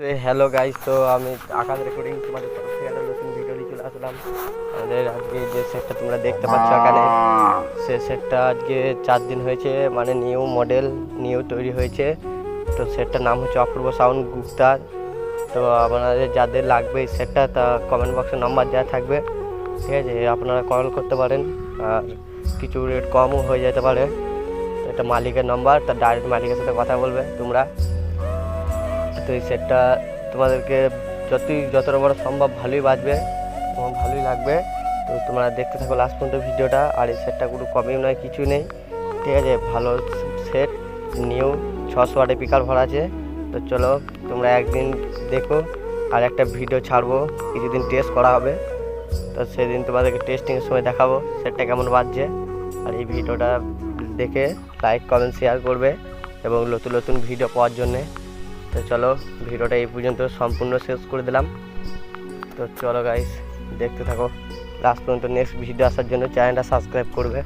সে hello guys তো আমি আকাশ recording তোমাদের তরফ থেকে একটা নতুন ভিডিও নিয়ে চলে আসলাম। আমাদের আজকে যে সেটটা তোমরা দেখতে পাচ্ছ এখানে সে সেটটা আজকে চার দিন হয়েছে মানে নিউ মডেল নিউ তৈরি হয়েছে। তো সেটটার নাম হচ্ছে অপূর্ব সাউন্ড গুপ্তার তো আপনাদের যাদের লাগবে এই সেটটা তা কমেন্ট বক্সে নাম্বার দেওয়া থাকবে। ঠিক আছে আপনারা কল করতে পারেন। আর কিছু রেট কমও হয়ে যেতে পারে। এটা মালিকের নাম্বার তার ডাইরেক্ট মালিকের সাথে কথা বলবে তোমরা। তো এই সেটটা তোমাদেরকে যতই, যতটা বড় সম্ভব ভালোই বাজবে এবং ভালোই লাগবে। তো তোমরা দেখতে থাকো লাস্ট পর্যন্ত ভিডিওটা, আর এই সেটটা কোনো কমেও নয় কিছু নেই। ঠিক আছে, ভালো সেট নিউ ছশো আটে পিকার ভরা আছে। তো চলো, তোমরা একদিন দেখো, আর একটা ভিডিও ছাড়বো, কিছুদিন টেস্ট করা হবে। তো সেদিন তোমাদেরকে টেস্টিংয়ের সময় দেখাবো সেটটা কেমন বাজছে। আর এই ভিডিওটা দেখে লাইক কমেন্ট শেয়ার করবে, এবং নতুন নতুন ভিডিও পাওয়ার জন্যে। তো চলো, ভিডিওটা এই পর্যন্ত সম্পূর্ণ শেষ করে দিলাম। তো চলো গাইস দেখতে থাকো। লাস্ট পর্যন্ত নেক্সট ভিডিও আসার জন্য চ্যানেলটা সাবস্ক্রাইব করবে।